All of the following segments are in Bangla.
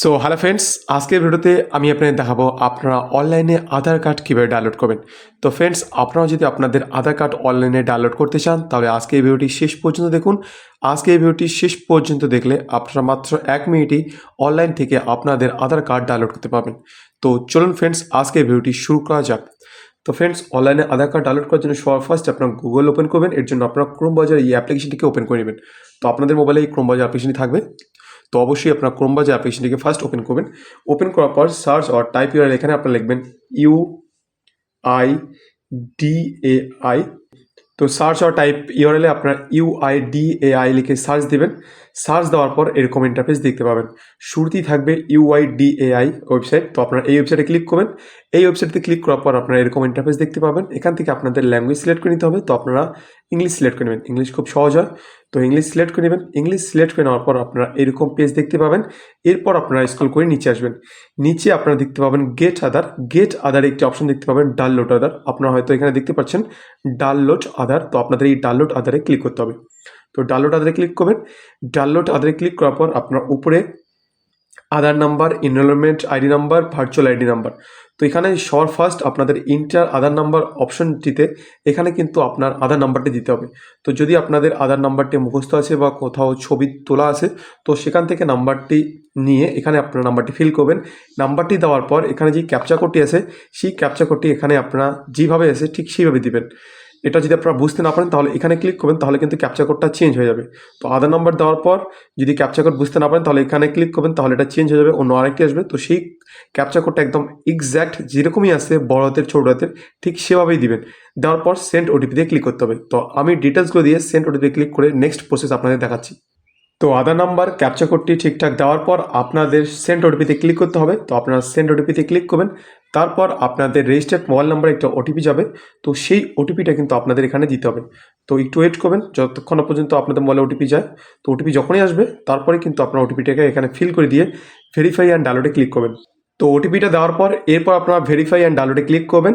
সো হ্যালো ফ্রেন্ডস আজকের ভিডিওতে আমি আপনাদের দেখাবো আপনারা অনলাইনে আধার কার্ড কীভাবে ডাউনলোড করবেন। তো ফ্রেন্ডস আপনারা যদি আপনাদের আধার কার্ড অনলাইনে ডাউনলোড করতে চান, তাহলে আজকে এই ভিডিওটি শেষ পর্যন্ত দেখুন। আজকে এই ভিডিওটি শেষ পর্যন্ত দেখলে আপনারা মাত্র এক মিনিটই অনলাইন থেকে আপনাদের আধার কার্ড ডাউনলোড করতে পারবেন। তো চলুন ফ্রেন্ডস আজকে ভিডিওটি শুরু করা যাক। তো ফ্রেন্ডস অনলাইনে আধার কার্ড ডাউনলোড করার জন্য সবার ফার্স্ট আপনার গুগল ওপেন করবেন, এর জন্য আপনার ক্রোম বাজার এই অ্যাপ্লিকেশনটিকে ওপেন করে নেবেন। তো আপনাদের মোবাইলে এই ক্রোম বাজার অ্যাপ্লিকেশনটি থাকবে। তো অবশ্যই আপনার ক্রোম বাজার অ্যাপ্লিকেশনটিকে ফার্স্ট ওপেন করবেন। ওপেন করার পর সার্চ আর টাইপ ইউআরএল এখানে আপনারা লিখবেন U I D A I তো সার্চ আর টাইপ ইউআরএলে আপনার U I D A I লিখে সার্চ দেবেন। সার্চ দেওয়ার পর এরকম ইন্টারফেস দেখতে পাবেন। শুরুতেই থাকবে U I D A I website তো আপনারা এই ওয়েবসাইটে ক্লিক করবেন। এই ওয়েবসাইটে ক্লিক করার পর আপনারা এরকম ইন্টারফেস দেখতে পাবেন। এখান থেকে আপনাদের ল্যাঙ্গুয়েজ সিলেক্ট করে নিতে হবে। তো আপনারা ইংলিশ সিলেক্ট করে নেবেন। ইংলিশ খুব সহজ হয়। তো ইংলিশ সিলেক্ট করে নেবেন। ইংলিশ সিলেক্ট করে নেওয়ার পর আপনারা এরকম পেজ দেখতে পাবেন। এরপর আপনারা স্ক্রল করে নিচে আসবেন। নিচে আপনারা দেখতে পাবেন গেট আধার গেট আধার একটি অপশন দেখতে পাবেন ডাউনলোড আধার আপনারা হয়তো এখানে দেখতে পাচ্ছেন ডাউনলোড আধার তো আপনাদের এই ডাউনলোড আধারে ক্লিক করতে হবে। তো ডাউনলোড আধারে ক্লিক করবেন। ডাউনলোড আধারে ক্লিক করার পর আপনার উপরে Aadhaar number enrolment ID number virtual ID number. তো এখানে সবার ফার্স্ট আপনাদের ইন্টার আধার নাম্বার অপশনটিতে এখানে কিন্তু আপনার আধার নাম্বারটি দিতে হবে। তো যদি আপনাদের আধার নাম্বারটি মুখস্থ আছে বা কোথাও ছবি তোলা আছে, তো সেখান থেকে নাম্বারটি নিয়ে এখানে আপনার নাম্বারটি ফিল করবেন। নাম্বারটি দেওয়ার পর এখানে যে ক্যাপচা কোডটি আছে, সেই ক্যাপচা কোডটি এখানে আপনারা যেভাবে আছে ঠিক সেইভাবে দিবেন। এটা যদি আপনারা বুঝতে না পারেন, তাহলে এখানে ক্লিক করবেন, তাহলে কিন্তু ক্যাপচা কোডটা চেঞ্জ হয়ে যাবে। তো আধার নাম্বার দেওয়ার পর যদি ক্যাপচা কোড বুঝতে না পারেন, তাহলে এখানে ক্লিক করবেন, তাহলে এটা চেঞ্জ হয়ে যাবে, অন্য আরেকটি আসবে। তো সেই ক্যাপচা কোডটা একদম এক্স্যাক্ট যেরকমই আসে বড় হাতের, ছোট হাতের, ঠিক সেভাবেই দিবেন। দেওয়ার পর সেন্ট ওটিপি দিয়ে ক্লিক করতে হবে। তো আমি ডিটেলসগুলো দিয়ে সেন্ট ওটিপি ক্লিক করে নেক্সট প্রসেস আপনাদের দেখাচ্ছি। তো আধার নাম্বার ক্যাপচা কোডটি ঠিকঠাক দেওয়ার পর আপনাদের সেন্ট ওটিপিতে ক্লিক করতে হবে। তো আপনারা সেন্ট ওটিপিতে ক্লিক করবেন তারপর আপনাদের রেজিস্টার্ড মোবাইল নাম্বারে একটা ওটিপি যাবে। তো সেই ওটিপিটা কিন্তু আপনাদের এখানে দিতে হবে। তো একটু ওয়েট করবেন, যতক্ষণ পর্যন্ত আপনাদের মোবাইলে ওটিপি যায়। তো ওটিপি যখনই আসবে, তারপরে কিন্তু আপনার ওটিপিটাকে এখানে ফিল করে দিয়ে ভেরিফাই অ্যান্ড ডাউনলোডে ক্লিক করবেন। তো ওটিপিটা দেওয়ার পর, এরপর আপনারা ভেরিফাই অ্যান্ড ডাউনলোডে ক্লিক করবেন।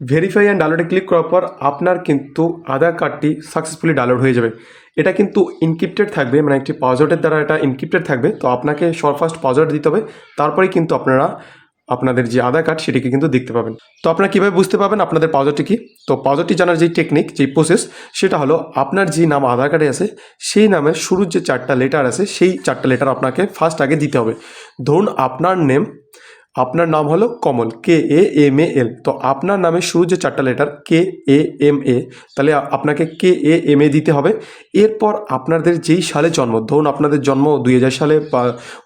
ভেরিফাই অ্যান্ড ডাউনলোডে ক্লিক করার পর আপনার কিন্তু আধার কার্ডটি সাকসেসফুলি ডাউনলোড হয়ে যাবে। এটা কিন্তু ইনক্রিপ্টেড থাকবে মানে একটি পাসওয়ার্ডের দ্বারা এটা ইনক্রিপ্টেড থাকবে। তো আপনাকে ফার্স্ট পাসওয়ার্ড দিতে হবে, তারপরেই কিন্তু আপনারা আপনাদের যে আধার কার্ড সেটিকে কিন্তু দেখতে পাবেন। তো আপনারা কীভাবে বুঝতে পারবেন আপনাদের পাসওয়ার্ডটি কী? তো পাসওয়ার্ডটি জানার যে টেকনিক যেই প্রসেস সেটা হলো আপনার যে নাম আধার কার্ডে আছে, সেই নামের শুরুর যে চারটা লেটার আছে, সেই চারটা লেটার আপনাকে ফার্স্ট আগে দিতে হবে। ধরুন আপনার নেম আপনার নাম হলো কমল কে এ এম এ এল তো আপনার নামে শুরু যে চারটা letter K A M A তাহলে আপনাকে কে এ এম এ দিতে হবে। এরপর আপনাদের যেই সালে জন্ম, ধরুন আপনাদের জন্ম দুই হাজার সালে বা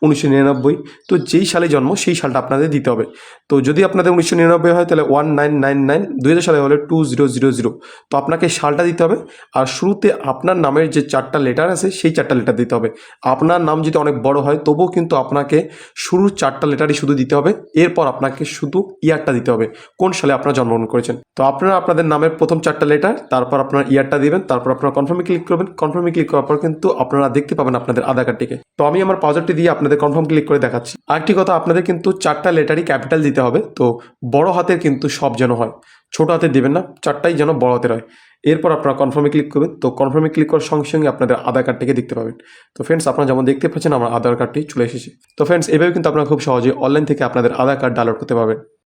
উনিশশো নিরানব্বই, তো যেই সালে জন্ম সেই সালটা আপনাদের দিতে হবে। তো যদি আপনাদের উনিশশো নিরানব্বই হয়, তাহলে ওয়ান নাইন নাইন নাইন দুই হাজার সালে হলে টু জিরো জিরো জিরো তো আপনাকে সালটা দিতে হবে, আর শুরুতে আপনার নামের যে চারটা লেটার আছে, সেই চারটা লেটার দিতে হবে। আপনার নাম যদি অনেক বড় হয়, তবুও কিন্তু আপনাকে শুরুর চারটা লেটারই শুধু দিতে হবে, এরপর আপনাকে শুধু ইয়ারটা দিতে হবে, কোন সালে আপনারা জন্মগ্রহণ করেছেন। তো আপনারা আপনাদের নামের প্রথম চারটা লেটার তারপর আপনার ইয়ারটা দিবেন, তারপর আপনারা কনফার্মে ক্লিক করবেন। কনফার্মে ক্লিক করার পর কিন্তু আপনারা দেখতে পাবেন আপনাদের আধার কার্ডটিকে তো আমি আমার পাসওয়ার্ডটি দিয়ে আপনাদের কনফার্ম ক্লিক করে দেখাচ্ছি। আরেকটি কথা, আপনাদের কিন্তু চারটা লেটারই ক্যাপিটাল দিতে হবে। তো বড় হাতের কিন্তু সব যেন হয়, ছোট হাতে দেবেন না, চারটাই যেন বড় হাতের হয়। এরপর আপনারা কনফার্মে ক্লিক করবেন। তো কনফার্মে ক্লিক করার সঙ্গে সঙ্গে আপনাদের আধার কার্ডটিকে দেখতে পাবেন। তো ফ্রেন্ডস আপনারা যেমন দেখতে পাচ্ছেন, আমার আধার কার্ডটি চলে এসেছে। তো ফ্রেন্ডস এভাবে কিন্তু আপনারা খুব সহজে অনলাইন থেকে আপনাদের আধার কার্ড ডাউনলোড করতে পারবেন।